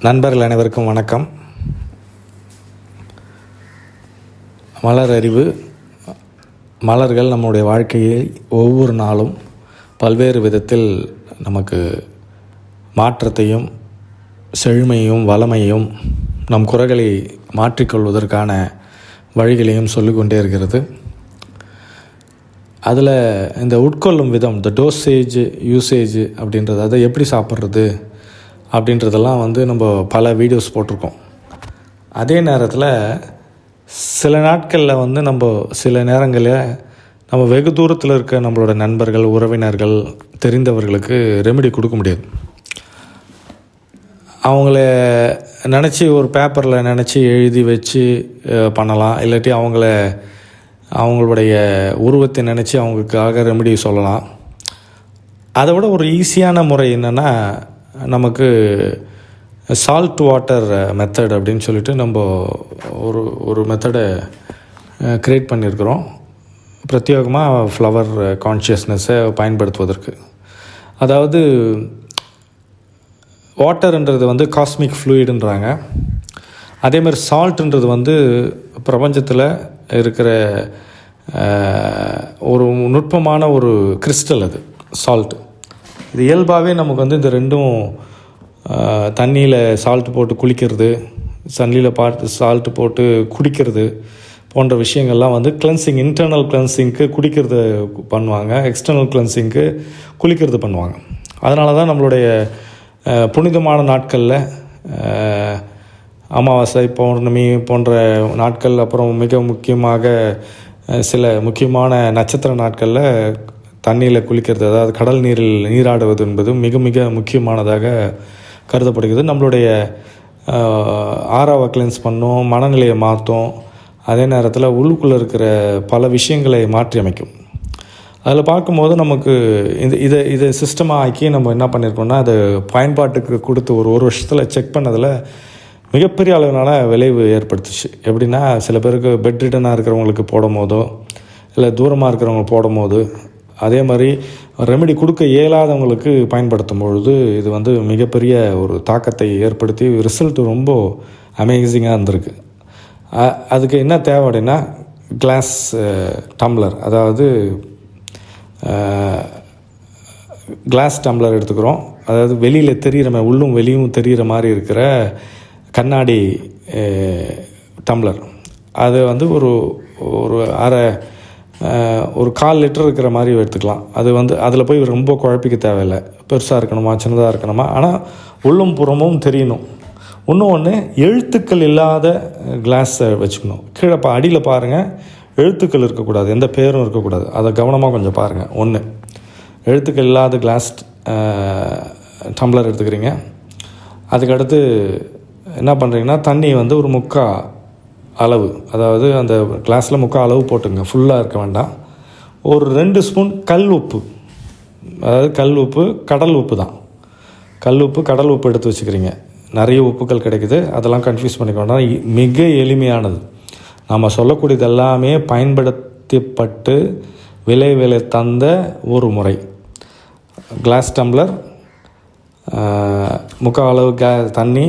நண்பர்கள் அனைவருக்கும் வணக்கம். மலர் அறிவு மலர்கள் நம்முடைய வாழ்க்கையை ஒவ்வொரு நாளும் பல்வேறு விதத்தில் நமக்கு மாற்றத்தையும் செழுமையும் வளமையும் நம் குறைகளை மாற்றிக்கொள்வதற்கான வழிகளையும் சொல்லிக்கொண்டே இருக்கிறது. அதில் இந்த உட்கொள்ளும் விதம் இந்த டோசேஜ் யூசேஜ் அப்படின்றது அதை எப்படி சாப்பிட்றது அப்படின்றதெல்லாம் வந்து நம்ம பல வீடியோஸ் போட்டிருக்கோம். அதே நேரத்தில் சில நாட்களில் வந்து நம்ம சில நேரங்களில் நம்ம வெகு தூரத்தில் இருக்க நம்மளோட நண்பர்கள் உறவினர்கள் தெரிந்தவர்களுக்கு ரெமெடி கொடுக்க முடியாது. அவங்கள நினச்சி ஒரு பேப்பரில் நினச்சி எழுதி வச்சு பண்ணலாம். இல்லாட்டி அவங்கள அவங்களுடைய உருவத்தை நினச்சி அவங்களுக்காக ரெமெடி சொல்லலாம். அதை விட ஒரு ஈஸியான முறை என்னென்னா நமக்கு சால்ட் வாட்டர் மெத்தட் அப்படின்னு சொல்லிட்டு நம்ம ஒரு ஒரு மெத்தடை க்ரியேட் பண்ணியிருக்கிறோம். பிரத்யேகமாக ஃப்ளவர் கான்ஷியஸ்னஸை பயன்படுத்துவதற்கு. அதாவது வாட்டர்ன்றது வந்து காஸ்மிக் ஃப்ளூயிடுன்றாங்க அதே மாதிரி சால்ட்ன்றது வந்து பிரபஞ்சத்தில் இருக்கிற ஒரு நுட்பமான ஒரு கிறிஸ்டல் அது சால்ட் இது இயல்பாகவே நமக்கு வந்து இந்த ரெண்டும் தண்ணியில் சால்ட் போட்டு குளிக்கிறது சன்னியில் பார்த்து சால்ட் போட்டு குடிக்கிறது போன்ற விஷயங்கள்லாம் வந்து கிளென்சிங் இன்டர்னல் கிளென்சிங்க்கு குடிக்கிறது பண்ணுவாங்க. எக்ஸ்டர்னல் கிளென்சிங்க்கு குளிக்கிறது பண்ணுவாங்க. அதனால தான் நம்மளுடைய புனிதமான நாட்களில் அமாவாசை பௌர்ணமி போன்ற நாட்கள் அப்புறம் மிக முக்கியமாக சில முக்கியமான நட்சத்திர நாட்களில் தண்ணியில் குளிக்கிறது அதாவது கடல் நீரில் நீராடுவது என்பது மிக மிக முக்கியமானதாக கருதப்படுகிறது. நம்மளுடைய ஆறாவை கிளென்ஸ் பண்ணும் மனநிலையை மாற்றும் அதே நேரத்தில் உள்ளுக்குள்ளே இருக்கிற பல விஷயங்களை மாற்றி அமைக்கும். அதில் பார்க்கும்போது நமக்கு இந்த இதை இதை சிஸ்டமாக ஆக்கி நம்ம என்ன பண்ணியிருக்கோம்னா அதை பயன்பாட்டுக்கு கொடுத்து ஒரு ஒரு வருஷத்தில் செக் பண்ணதில் மிகப்பெரிய அளவிலான விளைவு ஏற்படுத்துச்சு. எப்படின்னா சில பேருக்கு பெட் ரிட்டனாக இருக்கிறவங்களுக்கு போடும் போதோ இல்லை தூரமாக இருக்கிறவங்க போடும் போது அதே மாதிரி ரெமெடி கொடுக்க இயலாதவங்களுக்கு பயன்படுத்தும் பொழுது இது வந்து மிகப்பெரிய ஒரு தாக்கத்தை ஏற்படுத்தி ரிசல்ட் ரொம்ப அமேசிங்காக இருந்திருக்கு. அதுக்கு என்ன தேவை அப்படின்னா கிளாஸ் டம்ளர் அதாவது கிளாஸ் டம்ளர் எடுத்துக்கிறோம். அதாவது வெளியில் தெரிகிற மாதிரி உள்ளும் வெளியும் தெரிகிற மாதிரி இருக்கிற கண்ணாடி டம்ளர் அது வந்து ஒரு ஒரு அரை ஒரு கால் லிட்டர் இருக்கிற மாதிரி எடுத்துக்கலாம். அது வந்து அதில் போய் ரொம்ப குழப்பிக்க தேவையில்லை. பெருசாக இருக்கணுமா சின்னதாக இருக்கணுமா? ஆனால் உள்ளும் புறமும் தெரியணும். இன்னும் ஒன்று எழுத்துக்கள் இல்லாத கிளாஸை வச்சுக்கணும். கீழே பா அடியில் பாருங்கள் எழுத்துக்கள் இருக்கக்கூடாது. எந்த பேரும் இருக்கக்கூடாது. அதை கவனமாக கொஞ்சம் பாருங்கள் ஒன்று எழுத்துக்கள் இல்லாத கிளாஸ் டம்ளர் எடுத்துக்கிறீங்க. அதுக்கடுத்து என்ன பண்ணுறீங்கன்னா தண்ணி வந்து ஒரு முக்கா அளவு. அதாவது அந்த கிளாஸில் முக்கால் அளவு போட்டுங்க. ஃபுல்லாக இருக்க வேண்டாம். ஒரு ரெண்டு ஸ்பூன் கல் உப்பு. அதாவது கல் உப்பு கடல் உப்பு தான். கல் உப்பு கடல் உப்பு எடுத்து வச்சுக்கிறீங்க. நிறைய உப்புக்கள் கிடைக்குது. அதெல்லாம் கன்ஃபியூஸ் பண்ணிக்க வேண்டாம். மிக எளிமையானது. நம்ம சொல்லக்கூடியது எல்லாமே பயன்படுத்தப்பட்டு விலை விலை தந்த ஒரு முறை. கிளாஸ் டம்ளர் முக்கால் அளவு கே தண்ணி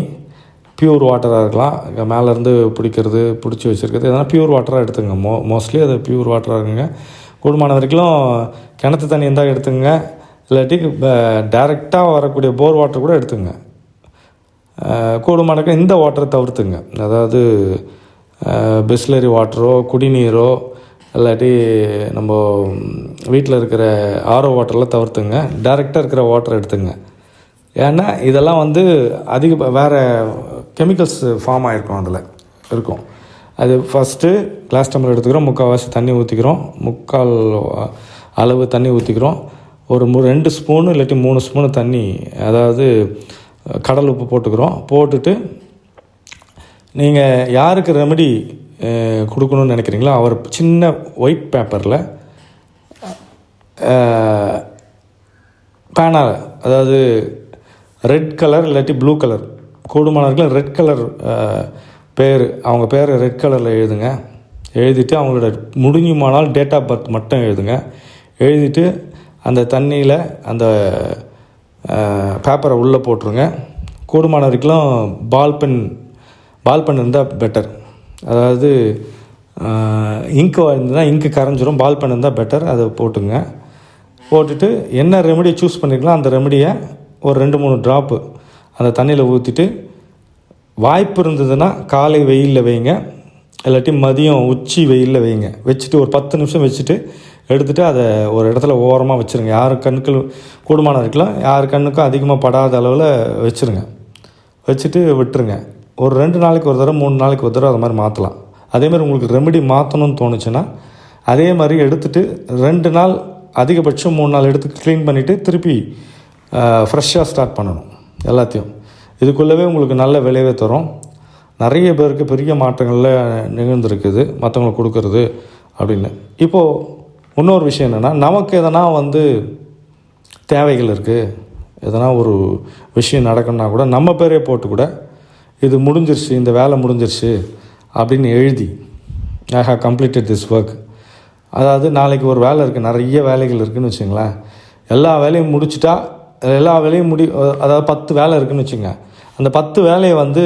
பியூர் வாட்டராக இருக்கலாம். மேலேருந்து பிடிக்கிறது பிடிச்சி வச்சுருக்கிறது எதனா பியூர் வாட்டராக எடுத்துங்க மோ மோஸ்ட்லி அது பியூர் வாட்டராக இருக்குங்க. கூடுமான வரைக்கும் கிணத்து தண்ணி இருந்தால் எடுத்துங்க இல்லாட்டி டேரெக்டாக வரக்கூடிய போர் வாட்டர் கூட எடுத்துங்க ஆஹ், கூடுமான இந்த வாட்டரை தவிர்த்துங்க. அதாவது பிஸ்லரி வாட்டரோ குடிநீரோ இல்லாட்டி நம்ம வீட்டில் இருக்கிற ஆரோ வாட்டரெலாம் தவிர்த்துங்க. டேரெக்டாக இருக்கிற வாட்டர் எடுத்துங்க ஏன்னா இதெல்லாம் வந்து அதிக வேறு கெமிக்கல்ஸ் ஃபார்ம் ஆகிருக்கும் அதில். இருக்கும். அது ஃபஸ்ட்டு கிளாஸ் டம்ளர் எடுத்துக்கிறோம் முக்கால்வாசி தண்ணி ஊற்றிக்கிறோம் முக்கால் அளவு தண்ணி ஊற்றிக்கிறோம் ஒரு ரெண்டு ஸ்பூனு இல்லாட்டி மூணு ஸ்பூனு தண்ணி அதாவது கடல் உப்பு போட்டுக்கிறோம். போட்டுட்டு நீங்கள் யாருக்கு ரெமெடி கொடுக்கணும்னு நினைக்கிறீங்களோ அவர் சின்ன ஒயிட் பேப்பரில் பேனால் அதாவது ரெட் கலர் இல்லாட்டி ப்ளூ கலர் கூடுமானவர்கள் ரெட் கலர் பேர் அவங்க பேரை ரெட் கலரில் எழுதுங்க. எழுதிட்டு அவங்களோட முடிஞ்சுமானால் டேட் ஆஃப் பர்த் மட்டும் எழுதுங்க. எழுதிட்டு அந்த தண்ணியில் அந்த பேப்பரை உள்ளே போட்டுருங்க. கூடுமான வரைக்கும் பால் பென் பால் பென் இருந்தால் பெட்டர் அதாவது இங்கு இருந்ததுன்னா இங்கு கரைஞ்சிரும் பால் பென் இருந்தால் பெட்டர் அதை போட்டுங்க. போட்டுட்டு என்ன ரெமெடியை சூஸ் பண்ணிக்கலாம் அந்த ரெமடியை ஒரு ரெண்டு மூணு ட்ராப்பு அந்த தண்ணியில் ஊற்றிட்டு வாய்ப்பு இருந்ததுன்னா காலை வெயிலில் வைங்க. இல்லாட்டி மதியம் உச்சி வெயிலில் வைங்க. வச்சுட்டு ஒரு பத்து நிமிஷம் வச்சுட்டு எடுத்துகிட்டு அதை ஒரு இடத்துல ஓரமாக வச்சுருங்க. யார் கண்ணுக்கு கூடுமானம் இருக்கலாம். யார் கண்ணுக்கும் அதிகமாக படாத அளவில் வச்சுருங்க. வச்சுட்டு விட்டுருங்க. ஒரு ரெண்டு நாளைக்கு ஒரு தடவை மூணு நாளைக்கு ஒரு தடவை அது மாதிரி மாற்றலாம் அதேமாதிரி உங்களுக்கு ரெமெடி மாற்றணும்னு தோணுச்சுன்னா அதே மாதிரி எடுத்துகிட்டு ரெண்டு நாள் அதிகபட்சம் மூணு நாள் எடுத்து க்ளீன் பண்ணிவிட்டு திருப்பி ஃப்ரெஷ்ஷாக ஸ்டார்ட் பண்ணணும். எல்லாத்தையும். இதுக்குள்ளவே உங்களுக்கு நல்ல விளைவே தரும். நிறைய பேருக்கு பெரிய மாற்றங்களில் நிகழ்ந்துருக்குது மற்றவங்களுக்கு கொடுக்கறது அப்படின்னு. இப்போது இன்னொரு விஷயம் என்னென்னா நமக்கு எதனா வந்து தேவைகள் இருக்குது எதனா ஒரு விஷயம் நடக்கணும்னா கூட நம்ம பேரே போட்டு கூட இது முடிஞ்சிருச்சு இந்த வேலை முடிஞ்சிருச்சு அப்படின்னு எழுதி I have completed this work அதாவது நாளைக்கு ஒரு வேலை இருக்குது நிறைய வேலைகள் இருக்குதுன்னு வச்சுங்களேன். எல்லா வேலையும் முடிச்சிட்டா எல்லா வேலையும் முடி அதாவது பத்து வேலை இருக்குதுன்னு வச்சுங்க. அந்த பத்து வேலையை வந்து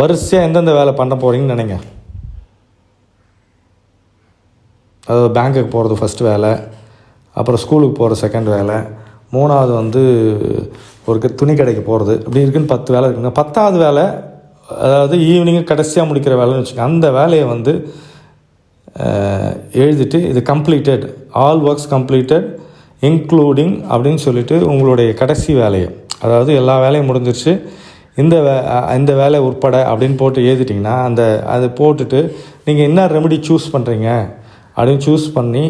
வரிசையாக எந்தெந்த வேலை பண்ண போகிறீங்கன்னு நினைங்க. அதாவது பேங்க்குக்கு போகிறது ஃபஸ்ட்டு வேலை அப்புறம் ஸ்கூலுக்கு போகிற செகண்ட் வேலை மூணாவது வந்து ஒரு துணி கடைக்கு போகிறது அப்படி இருக்குன்னு பத்து வேலை இருக்குங்க. பத்தாவது வேலை அதாவது ஈவினிங்கு கடைசியாக முடிக்கிற வேலைன்னு வச்சுக்கோங்க அந்த வேலையை வந்து எழுதிட்டு இது completed all works completed including அப்படின்னு சொல்லிட்டு உங்களுடைய கடைசி வேலையை. அதாவது எல்லா வேலையும் முடிஞ்சிருச்சு. இந்த வே இந்த வேலை உட்பட அப்படின்னு போட்டு எழுதிட்டிங்கன்னா அந்த அதை போட்டுட்டு நீங்கள் என்ன ரெமெடி சூஸ் பண்ணுறீங்க அப்படின்னு சூஸ் பண்ணி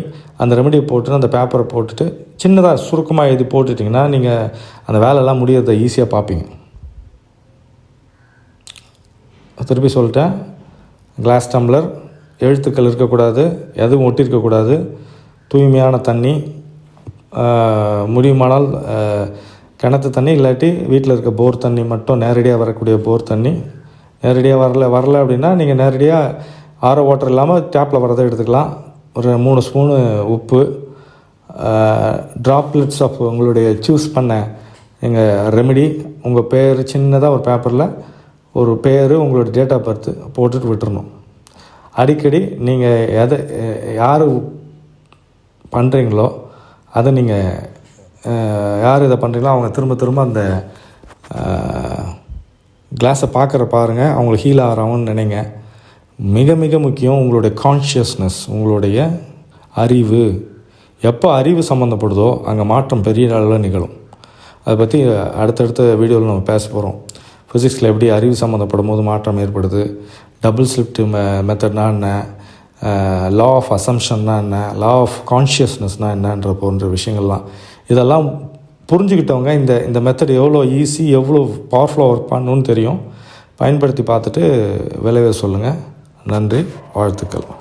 அந்த ரெமெடியை போட்டு அந்த பேப்பரை போட்டுட்டு சின்னதாக சுருக்கமாக எழுதி போட்டுட்டிங்கன்னா நீங்கள் அந்த வேலையெல்லாம் முடியறத ஈஸியாக பார்ப்பீங்க. திருப்பி சொல்லிட்டேன். கிளாஸ் டம்ளர் எழுத்துக்கள் இருக்கக்கூடாது எதுவும் ஒட்டியிருக்கக்கூடாது தூய்மையான தண்ணி முடியுமானால் கிணத்து தண்ணி இல்லாட்டி வீட்டில் இருக்க போர் தண்ணி மட்டும் நேரடியாக வரக்கூடிய போர் தண்ணி. நேரடியாக வரல வரல அப்படின்னா நீங்கள் நேரடியாக ஆரோ வாட்டர் இல்லாமல் டேப்பில் வரதை எடுத்துக்கலாம். ஒரு மூணு ஸ்பூனு உப்பு ட்ராப்லெட்ஸ் ஆஃப் உங்களுடைய சூஸ் பண்ண எங்கள் ரெமெடி உங்கள் பேர் சின்னதாக ஒரு பேப்பரில் ஒரு பேர் உங்களோட டேட் ஆஃப் பர்த் போட்டுட்டு விட்டுறணும். அடிக்கடி நீங்கள் எதை யார் பண்ணுறீங்களோ அதை நீங்கள் யார் இதை பண்ணுறீங்களோ அவங்க திரும்ப திரும்ப அந்த கிளாஸை பார்க்குற பாருங்கள் அவங்களுக்கு ஹீல் ஆகிறாங்கன்னு நினைங்க. மிக மிக முக்கியம் உங்களுடைய கான்ஷியஸ்னஸ் உங்களுடைய அறிவு. எப்போ அறிவு சம்மந்தப்படுதோ அங்கே மாற்றம் பெரிய அளவில் நிகழும். அதை பற்றி அடுத்தடுத்த வீடியோவில் நம்ம பேச போகிறோம் ஃபிசிக்ஸில் எப்படி அறிவு சம்மந்தப்படும் போது மாற்றம் ஏற்படுது? டபுள் ஸ்லிப்ட் மெ மெத்தட்னா என்ன? லா ஆஃப் அசம்ஷன்னா என்ன? லா ஆஃப் கான்ஷியஸ்னஸ்னால் என்னன்ற போன்ற விஷயங்கள்லாம். இதெல்லாம் புரிஞ்சுக்கிட்டவங்க இந்த இந்த மெத்தட் எவ்வளோ ஈஸி எவ்வளோ பவர்ஃபுல்லாக ஒர்க் பண்ணணும்னு தெரியும். பயன்படுத்தி பார்த்துட்டு விளைவை சொல்லுங்கள் நன்றி வாழ்த்துக்கள்.